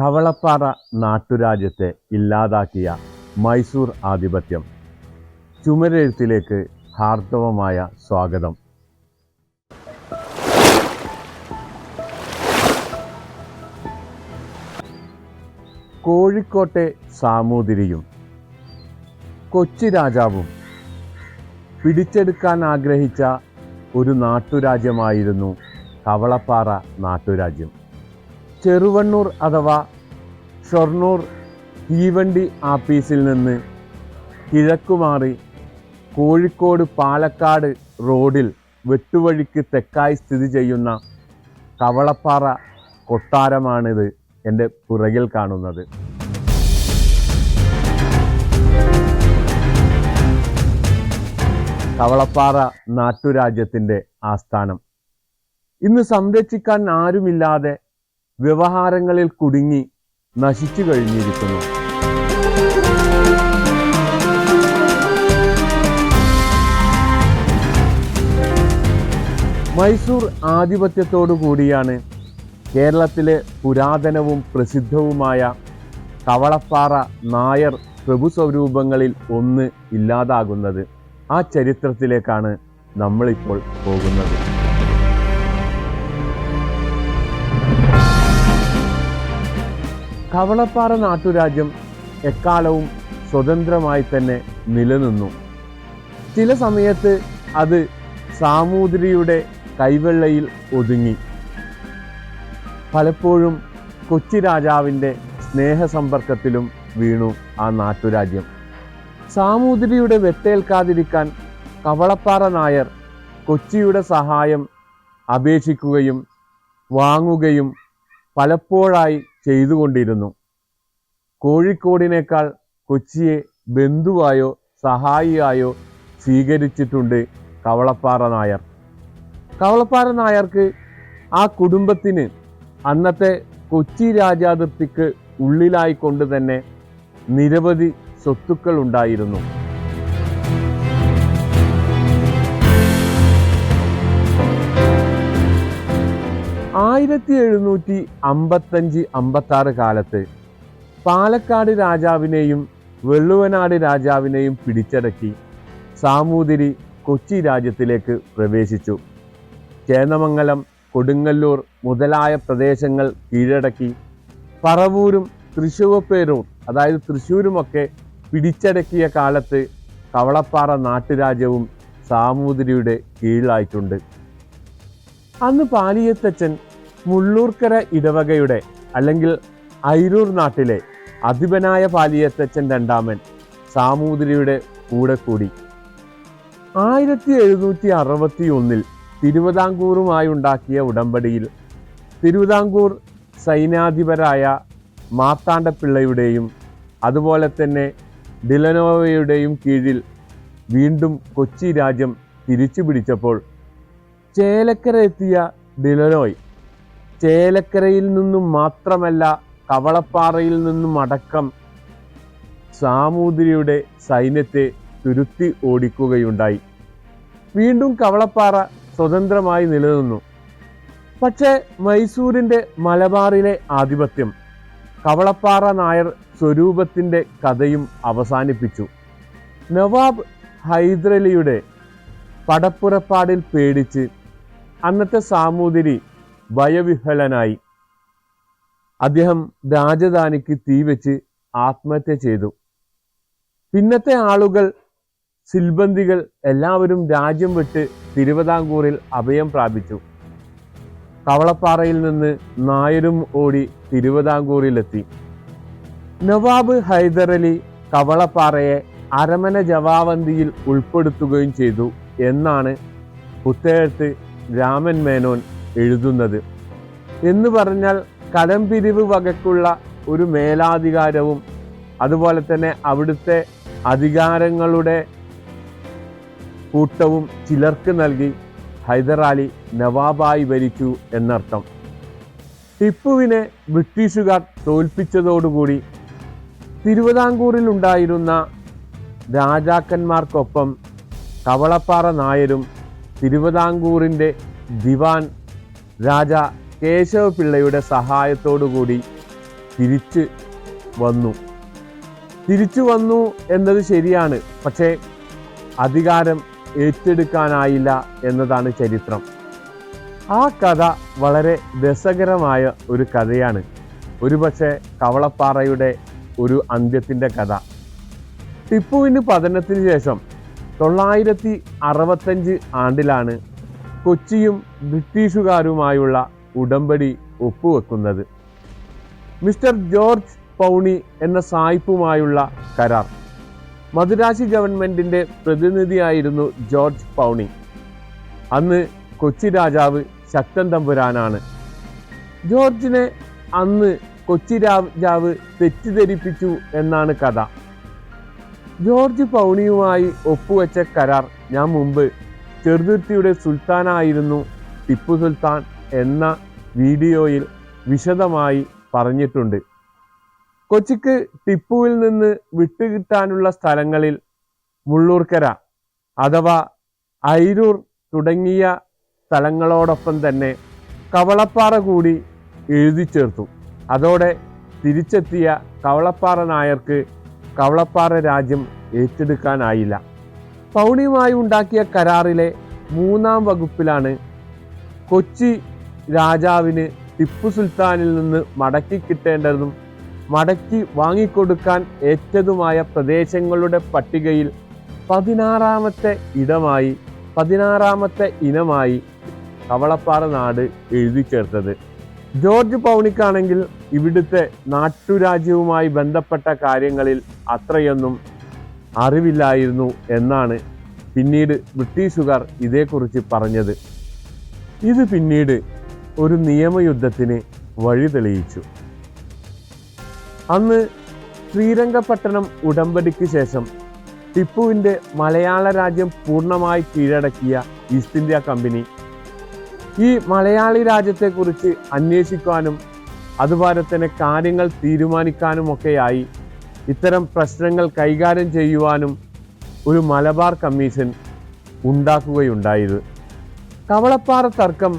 കവളപ്പാറ നാട്ടുരാജ്യത്തെ ഇല്ലാതാക്കിയ മൈസൂർ ആധിപത്യം. ചുമരെഴുത്തിലേക്ക് ഹാർദവമായ സ്വാഗതം. കോഴിക്കോട്ടെ സാമൂതിരിയും കൊച്ചി രാജാവും പിടിച്ചെടുക്കാൻ ആഗ്രഹിച്ച ഒരു നാട്ടുരാജ്യമായിരുന്നു കവളപ്പാറ നാട്ടുരാജ്യം. ചെറുവണ്ണൂർ അഥവാ ഷൊർണൂർ തീവണ്ടി ആപ്പീസിൽ നിന്ന് കിഴക്കുമാറി കോഴിക്കോട് പാലക്കാട് റോഡിൽ വെട്ടുവഴിക്ക് തെക്കായി സ്ഥിതി ചെയ്യുന്ന കവളപ്പാറ കൊട്ടാരമാണിത് എന്റെ പുറകിൽ കാണുന്നത്. കവളപ്പാറ നാട്ടുരാജ്യത്തിന്റെ ആസ്ഥാനം. ഇന്ന് സംരക്ഷിക്കാൻ ആരുമില്ലാതെ വ്യവഹാരങ്ങളിൽ കുടുങ്ങി നശിച്ചു കഴിഞ്ഞിരിക്കുന്നു. മൈസൂർ ആധിപത്യത്തോടു കൂടിയാണ് കേരളത്തിലെ പുരാതനവും പ്രസിദ്ധവുമായ കവളപ്പാറ നായർ പ്രഭുസ്വരൂപങ്ങളിൽ ഒന്ന് ഇല്ലാതാകുന്നത് ആ ചരിത്രത്തിലേക്കാണ് നമ്മളിപ്പോൾ പോകുന്നത്. കവളപ്പാറ നാട്ടുരാജ്യം എക്കാലവും സ്വതന്ത്രമായി തന്നെ നിലനിന്നു. ചില സമയത്ത് അത് സാമൂതിരിയുടെ കൈവെള്ളയിൽ ഒതുങ്ങി. പലപ്പോഴും കൊച്ചി രാജാവിന്റെ സ്നേഹസമ്പർക്കത്തിലും വീണു ആ നാട്ടുരാജ്യം. സാമൂതിരിയുടെ വെട്ടേൽക്കാതിരിക്കാൻ കവളപ്പാറ നായർ കൊച്ചിയുടെ സഹായം അപേക്ഷിക്കുകയും വാങ്ങുകയും പലപ്പോഴായി ചെയ്തുകൊണ്ടിരുന്നു. കോഴിക്കോടിനേക്കാൾ കൊച്ചിയെ ബന്ധുവായോ സഹായിയായോ സ്വീകരിച്ചിട്ടുണ്ട് കവളപ്പാറ നായർ. കവളപ്പാറ നായർക്ക് ആ കുടുംബത്തിന് അന്നത്തെ കൊച്ചി രാജാതിർത്തിക്ക് ഉള്ളിലായിക്കൊണ്ട് തന്നെ നിരവധി സ്വത്തുക്കൾ ഉണ്ടായിരുന്നു ആയിരത്തി എഴുന്നൂറ്റി അമ്പത്തഞ്ച് അമ്പത്തി ആറ് കാലത്ത് പാലക്കാട് രാജാവിനെയും വെള്ളുവനാട് രാജാവിനെയും പിടിച്ചടക്കി സാമൂതിരി കൊച്ചി രാജ്യത്തിലേക്ക് പ്രവേശിച്ചു. ചേന്നമംഗലം കൊടുങ്ങല്ലൂർ മുതലായ പ്രദേശങ്ങൾ കീഴടക്കി പറവൂരും തൃശൂവപ്പേരൂർ അതായത് തൃശ്ശൂരുമൊക്കെ പിടിച്ചടക്കിയ കാലത്ത് കവളപ്പാറ നാട്ടുരാജ്യവും സാമൂതിരിയുടെ കീഴിലായിട്ടുണ്ട്. അന്ന് പാലിയത്തച്ഛൻ മുള്ളൂർക്കര ഇടവകയുടെ അല്ലെങ്കിൽ ഐരൂർ നാട്ടിലെ അധിപനായ പാലിയത്തച്ഛൻ രണ്ടാമൻ സാമൂതിരിയുടെ കൂടെ കൂടി. ആയിരത്തി എഴുന്നൂറ്റി അറുപത്തി ഒന്നിൽ തിരുവിതാംകൂറുമായി ഉണ്ടാക്കിയ ഉടമ്പടിയിൽ തിരുവിതാംകൂർ സൈന്യാധിപരായ മാർത്താണ്ഡപ്പിള്ളയുടെയും അതുപോലെ തന്നെ ഡിലനോവയുടെയും കീഴിൽ വീണ്ടും കൊച്ചി രാജ്യം തിരിച്ചു പിടിച്ചപ്പോൾ ചേലക്കര എത്തിയ ഡിലനോയ് ചേലക്കരയിൽ നിന്നും മാത്രമല്ല കവളപ്പാറയിൽ നിന്നും അടക്കം സാമൂതിരിയുടെ സൈന്യത്തെ തുരുത്തി ഓടിക്കുകയുണ്ടായി. വീണ്ടും കവളപ്പാറ സ്വതന്ത്രമായി നിലനിന്നു. പക്ഷേ മൈസൂരിന്റെ മലബാറിലെ ആധിപത്യം കവളപ്പാറ നായർ സ്വരൂപത്തിന്റെ കഥയും അവസാനിപ്പിച്ചു. നവാബ് ഹൈദരലിയുടെ പടപ്പുറപ്പാടിൽ പേടിച്ച് അന്നത്തെ സാമൂതിരി ഭയവിഹ്വലനായി അദ്ദേഹം രാജധാനിക്ക് തീവെച്ച് ആത്മഹത്യ ചെയ്തു. പിന്നത്തെ ആളുകൾ സിൽബന്ദികൾ എല്ലാവരും രാജ്യം വിട്ട് തിരുവിതാംകൂറിൽ അഭയം പ്രാപിച്ചു. കവളപ്പാറയിൽ നിന്ന് നായരും ഓടി തിരുവിതാംകൂറിലെത്തി. നവാബ് ഹൈദരലി കവളപ്പാറയെ അരമന ജവാവന്തിയിൽ ഉൾപ്പെടുത്തുകയും ചെയ്തു എന്നാണ് പുത്തേഴത്ത് രാമൻ മേനോൻ എഴുതുന്നത്. എന്ന് പറഞ്ഞാൽ കടംപിരിവ് വകക്കുള്ള ഒരു മേലാധികാരവും അതുപോലെ തന്നെ അവിടുത്തെ അധികാരങ്ങളുടെ കൂട്ടവും ചിലർക്ക് നൽകി ഹൈദരാലി നവാബായി ഭരിച്ചു എന്നർത്ഥം. ടിപ്പുവിനെ ബ്രിട്ടീഷുകാർ തോൽപ്പിച്ചതോടുകൂടി തിരുവിതാംകൂറിൽ ഉണ്ടായിരുന്ന രാജാക്കന്മാർക്കൊപ്പം കവളപ്പാറ നായരും തിരുവിതാംകൂറിന്റെ ദിവാൻ രാജ കേശവപിള്ളയുടെ സഹായത്തോടുകൂടി തിരിച്ച് വന്നു. തിരിച്ചു വന്നു എന്നത് ശരിയാണ്. പക്ഷേ അധികാരം ഏറ്റെടുക്കാനായില്ല എന്നതാണ് ചരിത്രം. ആ കഥ വളരെ രസകരമായ ഒരു കഥയാണ്. ഒരുപക്ഷെ കവളപ്പാറയുടെ ഒരു അന്ത്യത്തിന്റെ കഥ. ടിപ്പുവിന് പതനത്തിന് ശേഷം തൊള്ളായിരത്തി അറുപത്തഞ്ച് ആണ്ടിലാണ് കൊച്ചിയും ബ്രിട്ടീഷുകാരുമായുള്ള ഉടമ്പടി ഒപ്പുവെക്കുന്നത്. മിസ്റ്റർ ജോർജ് പൗണി എന്ന സായിപ്പുമായുള്ള കരാർ. മദുരാശി ഗവൺമെന്റിന്റെ പ്രതിനിധിയായിരുന്നു ജോർജ് പൗണി. അന്ന് കൊച്ചി രാജാവ് ശക്തൻ തമ്പുരാനാണ്. ജോർജിനെ അന്ന് കൊച്ചി രാജാവ് തെറ്റിദ്ധരിപ്പിച്ചു എന്നാണ് കഥ. ജോർജ് പൗണിയുമായി ഒപ്പുവെച്ച കരാർ ഞാൻ മുമ്പ് ചെറുതുരുത്തിയുടെ സുൽത്താനായിരുന്നു ടിപ്പു സുൽത്താൻ എന്ന വീഡിയോയിൽ വിശദമായി പറഞ്ഞിട്ടുണ്ട്. കൊച്ചിക്ക് ടിപ്പുവിൽ നിന്ന് വിട്ടുകിട്ടാനുള്ള സ്ഥലങ്ങളിൽ മുള്ളൂർക്കര അഥവാ ഐരൂർ തുടങ്ങിയ സ്ഥലങ്ങളോടൊപ്പം തന്നെ കവളപ്പാറ കൂടി എഴുതി ചേർത്തു. അതോടെ തിരിച്ചെത്തിയ കവളപ്പാറ നായർക്ക് കവളപ്പാറ രാജ്യം ഏറ്റെടുക്കാനായില്ല. പൗണിയുമായി ഉണ്ടാക്കിയ കരാറിലെ മൂന്നാം വകുപ്പിലാണ് കൊച്ചി രാജാവിന് ടിപ്പു സുൽത്താനിൽ നിന്ന് മടക്കി കിട്ടേണ്ടതും മടക്കി വാങ്ങിക്കൊടുക്കാൻ ഏറ്റതുമായ പ്രദേശങ്ങളുടെ പട്ടികയിൽ പതിനാറാമത്തെ ഇടമായി പതിനാറാമത്തെ ഇനമായി കവളപ്പാറ നാട് എഴുതി ചേർത്തത്. ജോർജ് പൗണിക്കാണെങ്കിൽ ഇവിടുത്തെ നാട്ടുരാജ്യവുമായി ബന്ധപ്പെട്ട കാര്യങ്ങളിൽ അത്രയൊന്നും അറിവില്ലായിരുന്നു എന്നാണ് പിന്നീട് ബ്രിട്ടീഷുകാർ ഇതേക്കുറിച്ച് പറഞ്ഞത്. ഇത് പിന്നീട് ഒരു നിയമയുദ്ധത്തിന് വഴി തെളിയിച്ചു. അന്ന് ശ്രീരംഗപട്ടണം ഉടമ്പടിക്ക് ശേഷം ടിപ്പുവിന്റെ മലയാള രാജ്യം പൂർണമായി കീഴടക്കിയ ഈസ്റ്റ് ഇന്ത്യ കമ്പനി ഈ മലയാളി രാജ്യത്തെക്കുറിച്ച് അന്വേഷിക്കാനും അതുപോലെ തന്നെ കാര്യങ്ങൾ തീരുമാനിക്കാനുമൊക്കെയായി ഇത്തരം പ്രശ്നങ്ങൾ കൈകാര്യം ചെയ്യുവാനും ഒരു മലബാർ കമ്മീഷൻ ഉണ്ടാക്കുകയുണ്ടായത്. കവളപ്പാറ തർക്കം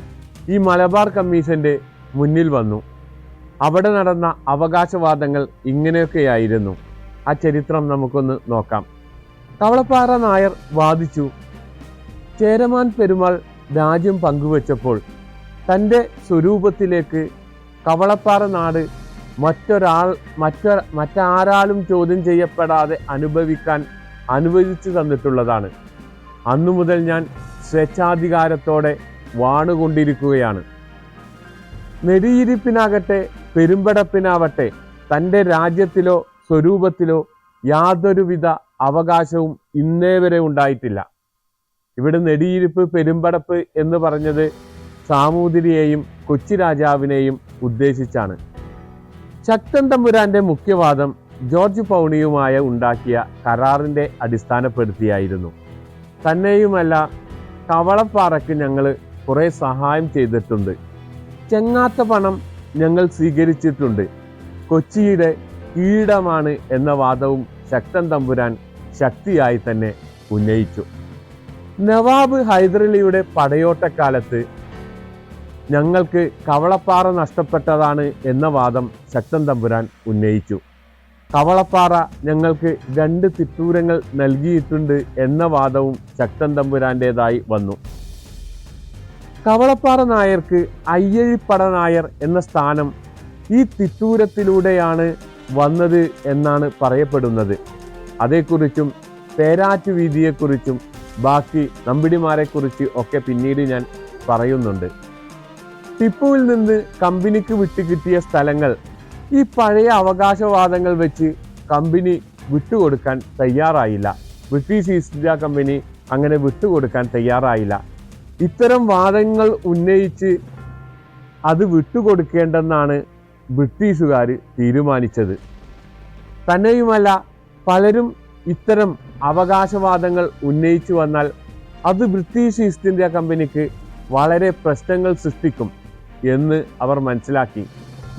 ഈ മലബാർ കമ്മീഷന്റെ മുന്നിൽ വന്നു. അവിടെ നടന്ന അവകാശവാദങ്ങൾ ഇങ്ങനെയൊക്കെയായിരുന്നു. ആ ചരിത്രം നമുക്കൊന്ന് നോക്കാം. കവളപ്പാറ നായർ വാദിച്ചു ചേരമാൻ പെരുമാൾ രാജ്യം പങ്കുവച്ചപ്പോൾ തന്റെ സ്വരൂപത്തിലേക്ക് കവളപ്പാറ നാട് മറ്റൊരാൾ മറ്റൊ മറ്റാരാലും ചോദ്യം ചെയ്യപ്പെടാതെ അനുഭവിക്കാൻ അനുവദിച്ചു തന്നിട്ടുള്ളതാണ്. അന്നു മുതൽ ഞാൻ സ്വേച്ഛാധികാരത്തോടെ വാണുകൊണ്ടിരിക്കുകയാണ്. നെടിയിരിപ്പിനാകട്ടെ പെരുമ്പടപ്പിനാവട്ടെ തന്റെ രാജ്യത്തിലോ സ്വരൂപത്തിലോ യാതൊരുവിധ അവകാശവും ഇന്നേ വരെ ഉണ്ടായിട്ടില്ല. ഇവിടെ നെടിയിരിപ്പ് പെരുമ്പടപ്പ് എന്ന് പറഞ്ഞത് സാമൂതിരിയെയും കൊച്ചി രാജാവിനെയും ഉദ്ദേശിച്ചാണ്. ശക്തൻ തമ്പുരാന്റെ മുഖ്യവാദം ജോർജ് പൗണിയുമായ ഉണ്ടാക്കിയ കരാറിന്റെ അടിസ്ഥാനപ്പെടുത്തിയായിരുന്നു. തന്നെയുമല്ല കവളപ്പാറയ്ക്ക് ഞങ്ങൾ കുറെ സഹായം ചെയ്തിട്ടുണ്ട്. ചെങ്ങാത്ത പണം ഞങ്ങൾ സ്വീകരിച്ചിട്ടുണ്ട്. കൊച്ചിയുടെ കീടമാണ് എന്ന വാദവും ശക്തൻ തമ്പുരാൻ ശക്തിയായി തന്നെ ഉന്നയിച്ചു. നവാബ് ഹൈദരലിയുടെ പടയോട്ടക്കാലത്ത് ഞങ്ങൾക്ക് കവളപ്പാറ നഷ്ടപ്പെട്ടതാണ് എന്ന വാദം ശക്തൻ തമ്പുരാൻ ഉന്നയിച്ചു. കവളപ്പാറ ഞങ്ങൾക്ക് രണ്ട് തിട്ടൂരങ്ങൾ നൽകിയിട്ടുണ്ട് എന്ന വാദവും ശക്തൻ തമ്പുരാന്റെതായി വന്നു. കവളപ്പാറ നായർക്ക് അയ്യഴിപ്പട നായർ എന്ന സ്ഥാനം ഈ തിട്ടൂരത്തിലൂടെയാണ് വന്നത് എന്നാണ് പറയപ്പെടുന്നത്. അതേക്കുറിച്ചും പേരാറ്റു വീതിയെക്കുറിച്ചും ബാക്കി നമ്പിടിമാരെക്കുറിച്ച് ഒക്കെ പിന്നീട് ഞാൻ പറയുന്നുണ്ട്. ടിപ്പുവിൽ നിന്ന് കമ്പനിക്ക് വിട്ടുകിട്ടിയ സ്ഥലങ്ങൾ ഈ പഴയ അവകാശവാദങ്ങൾ വെച്ച് കമ്പനി വിട്ടുകൊടുക്കാൻ തയ്യാറായില്ല. ബ്രിട്ടീഷ് ഈസ്റ്റ് ഇന്ത്യ കമ്പനി അങ്ങനെ വിട്ടുകൊടുക്കാൻ തയ്യാറായില്ല. ഇത്തരം വാദങ്ങൾ ഉന്നയിച്ച് അത് വിട്ടുകൊടുക്കേണ്ടെന്നാണ് ബ്രിട്ടീഷുകാർ തീരുമാനിച്ചത്. തന്നെയുമല്ല പലരും ഇത്തരം അവകാശവാദങ്ങൾ ഉന്നയിച്ചു വന്നാൽ അത് ബ്രിട്ടീഷ് ഈസ്റ്റ് ഇന്ത്യ കമ്പനിക്ക് വളരെ പ്രശ്നങ്ങൾ സൃഷ്ടിക്കും. എന്ന് അവർ മനസ്സിലാക്കി.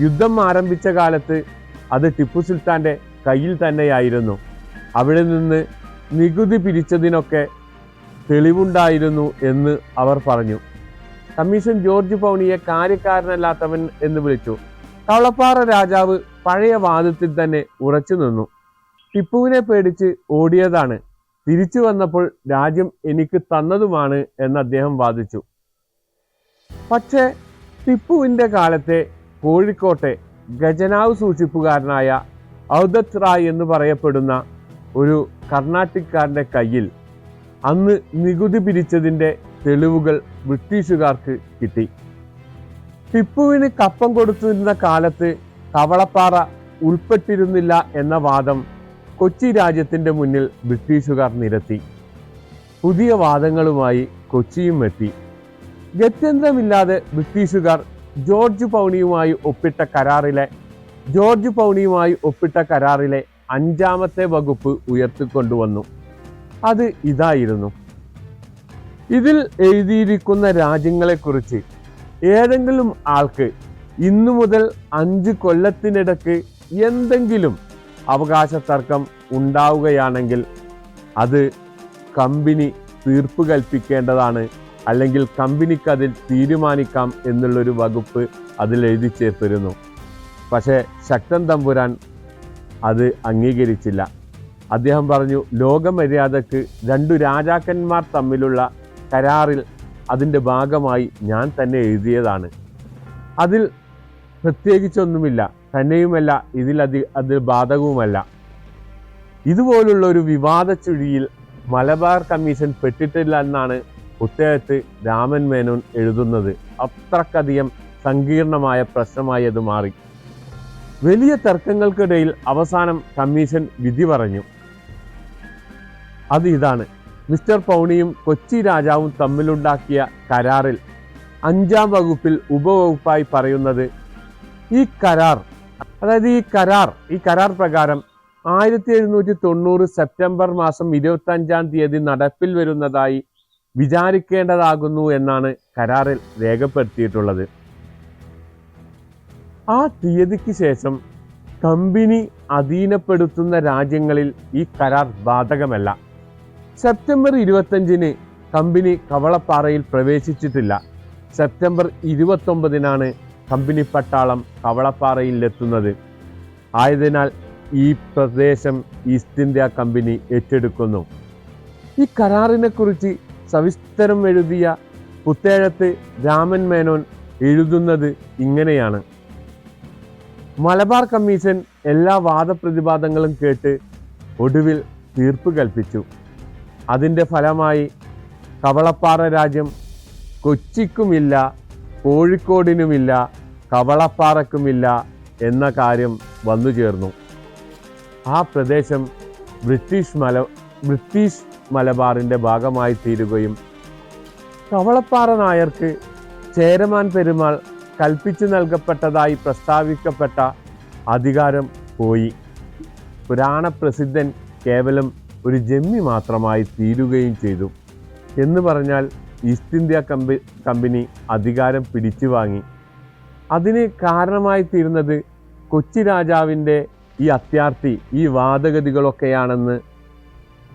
യുദ്ധം ആരംഭിച്ച കാലത്ത് അത് ടിപ്പു സുൽത്താന്റെ കയ്യിൽ തന്നെയായിരുന്നു. അവിടെ നിന്ന് നികുതി പിരിച്ചതിനൊക്കെ തെളിവുണ്ടായിരുന്നു എന്ന് അവർ പറഞ്ഞു. കമ്മീഷൻ ജോർജ് പൗണിയെ കാര്യക്കാരനല്ലാത്തവൻ എന്ന് വിളിച്ചു. കവളപ്പാറ രാജാവ് പഴയ വാദത്തിൽ തന്നെ ഉറച്ചു നിന്നു. ടിപ്പുവിനെ പേടിച്ച് ഓടിയതാണ്. തിരിച്ചു വന്നപ്പോൾ രാജ്യം എനിക്ക് തന്നതുമാണ് എന്ന് അദ്ദേഹം വാദിച്ചു. പക്ഷേ ടിപ്പുവിന്റെ കാലത്തെ കോഴിക്കോട്ടെ ഖജനാവ് സൂക്ഷിപ്പുകാരനായ ഔദത്ത് റായ് എന്ന് പറയപ്പെടുന്ന ഒരു കർണാട്ടിക്കാരന്റെ കയ്യിൽ അന്ന് നികുതി പിരിച്ചതിന്റെ തെളിവുകൾ ബ്രിട്ടീഷുകാർക്ക് കിട്ടി. ടിപ്പുവിന് കപ്പം കൊടുത്തിരുന്ന കാലത്ത് കവളപ്പാറ ഉൾപ്പെട്ടിരുന്നില്ല എന്ന വാദം കൊച്ചി രാജ്യത്തിന്റെ മുന്നിൽ ബ്രിട്ടീഷുകാർ നിരത്തി. പുതിയ വാദങ്ങളുമായി കൊച്ചിയും എത്തി. ഗത്യന്തരമില്ലാതെ ബ്രിട്ടീഷുകാർ ജോർജ് പൗണിയുമായി ഒപ്പിട്ട കരാറിലെ ജോർജ് പൗണിയുമായി ഒപ്പിട്ട കരാറിലെ അഞ്ചാമത്തെ വകുപ്പ് ഉയർത്തിക്കൊണ്ടുവന്നു. അത് ഇതായിരുന്നു. ഇതിൽ എഴുതിയിരിക്കുന്ന രാജ്യങ്ങളെക്കുറിച്ച് ഏതെങ്കിലും ആൾക്ക് ഇന്നു മുതൽ അഞ്ച് കൊല്ലത്തിനിടക്ക് എന്തെങ്കിലും അവകാശ തർക്കം ഉണ്ടാവുകയാണെങ്കിൽ അത് കമ്പനി തീർപ്പ് കൽപ്പിക്കേണ്ടതാണ് അല്ലെങ്കിൽ കമ്പനിക്ക് അതിൽ തീരുമാനിക്കാം എന്നുള്ളൊരു വകുപ്പ് അതിൽ എഴുതി ചേർത്തിരുന്നു. പക്ഷേ ശക്തൻ തമ്പുരാൻ അത് അംഗീകരിച്ചില്ല. അദ്ദേഹം പറഞ്ഞു ലോകമര്യാദക്ക് രണ്ടു രാജാക്കന്മാർ തമ്മിലുള്ള കരാറിൽ അതിന്റെ ഭാഗമായി ഞാൻ തന്നെ എഴുതിയതാണ്. അതിൽ പ്രത്യേകിച്ചൊന്നുമില്ല തന്നെയുമല്ല ഇതിൽ അതി അതിൽ ബാധകവുമല്ല. ഇതുപോലുള്ള ഒരു വിവാദ ചുഴിയിൽ മലബാർ കമ്മീഷൻ പെട്ടിട്ടില്ല എന്നാണ് പുസ്തകത്ത് രാമൻ മേനോൻ എഴുതുന്നത് അത്രക്കധികം സങ്കീർണമായ പ്രശ്നമായി അത് മാറി. വലിയ തർക്കങ്ങൾക്കിടയിൽ അവസാനം കമ്മീഷൻ വിധി പറഞ്ഞു. അത് ഇതാണ്. മിസ്റ്റർ പൗണിയും കൊച്ചി രാജാവും തമ്മിലുണ്ടാക്കിയ കരാറിൽ അഞ്ചാം വകുപ്പിൽ ഉപവകുപ്പായി പറയുന്നത് ഈ കരാർ അതായത് ഈ കരാർ ഈ കരാർ പ്രകാരം ആയിരത്തി എഴുന്നൂറ്റി തൊണ്ണൂറ് സെപ്റ്റംബർ മാസം ഇരുപത്തി അഞ്ചാം തീയതി നടപ്പിൽ വരുന്നതായി വിചാരിക്കേണ്ടതാകുന്നു എന്നാണ് കരാറിൽ രേഖപ്പെടുത്തിയിട്ടുള്ളത്. ആ തീയതിക്ക് ശേഷം കമ്പനി അധീനപ്പെടുത്തുന്ന രാജ്യങ്ങളിൽ ഈ കരാർ ബാധകമല്ല. സെപ്റ്റംബർ ഇരുപത്തഞ്ചിന് കമ്പനി കവളപ്പാറയിൽ പ്രവേശിച്ചിട്ടില്ല. സെപ്റ്റംബർ ഇരുപത്തൊമ്പതിനാണ് കമ്പനി പട്ടാളം കവളപ്പാറയിൽ എത്തുന്നത് ആയതിനാൽ ഈ പ്രദേശം ഈസ്റ്റ് ഇന്ത്യ കമ്പനി ഏറ്റെടുക്കുന്നു. ഈ കരാറിനെ കുറിച്ച് സവിസ്തരം എഴുതിയ പുത്തേഴത്ത് രാമൻ മേനോൻ എഴുതുന്നത് ഇങ്ങനെയാണ്. മലബാർ കമ്മീഷൻ എല്ലാ വാദപ്രതിവാദങ്ങളും കേട്ട് ഒടുവിൽ തീർപ്പ് കൽപ്പിച്ചു. അതിന്റെ ഫലമായി കവളപ്പാറ രാജ്യം കൊച്ചിക്കുമില്ല കോഴിക്കോടിനുമില്ല കവളപ്പാറക്കുമില്ല എന്ന കാര്യം വന്നു ചേർന്നു ആ പ്രദേശം ബ്രിട്ടീഷ് മല ബ്രിട്ടീഷ് മലബാറിന്റെ ഭാഗമായി തീരുകയും കവളപ്പാറ നായർക്ക് ചേരമാൻ പെരുമാൾ കൽപ്പിച്ചു നൽകപ്പെട്ടതായി പ്രസ്താവിക്കപ്പെട്ട അധികാരം പോയി. പുരാണപ്രസിദ്ധൻ കേവലം ഒരു ജമ്മി മാത്രമായി തീരുകയും ചെയ്തു. എന്ന് പറഞ്ഞാൽ ഈസ്റ്റ് ഇന്ത്യ കമ്പി കമ്പനി അധികാരം പിടിച്ചു വാങ്ങി. അതിന് കാരണമായി തീരുന്നത് കൊച്ചി രാജാവിന്റെ ഈ അത്യാർത്ഥി ഈ വാദഗതികളൊക്കെയാണെന്ന്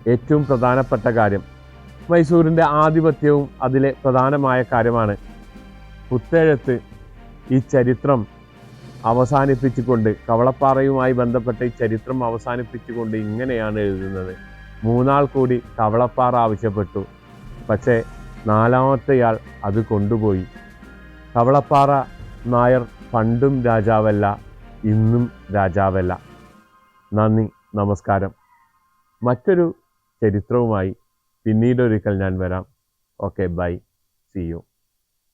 ഏറ്റവും പ്രധാനപ്പെട്ട കാര്യം. മൈസൂരിന്റെ ആധിപത്യവും അതിലെ പ്രധാനമായ കാര്യമാണ് പുത്തേഴത്ത് ഈ ചരിത്രം അവസാനിപ്പിച്ചുകൊണ്ട് കവളപ്പാറയുമായി ബന്ധപ്പെട്ട ഈ ചരിത്രം അവസാനിപ്പിച്ചുകൊണ്ട് ഇങ്ങനെയാണ് എഴുതുന്നത്. മൂന്നാൾ കൂടി കവളപ്പാറ ആവശ്യപ്പെട്ടു. പക്ഷേ നാലാമത്തെയാൾ അത് കൊണ്ടുപോയി. കവളപ്പാറ നായർ പണ്ടും രാജാവല്ല ഇന്നും രാജാവല്ല. നന്ദി നമസ്കാരം. മറ്റൊരു ചരിത്രവുമായി പിന്നീടൊരിക്കൽ ഞാൻ വരാം. Okay bye C U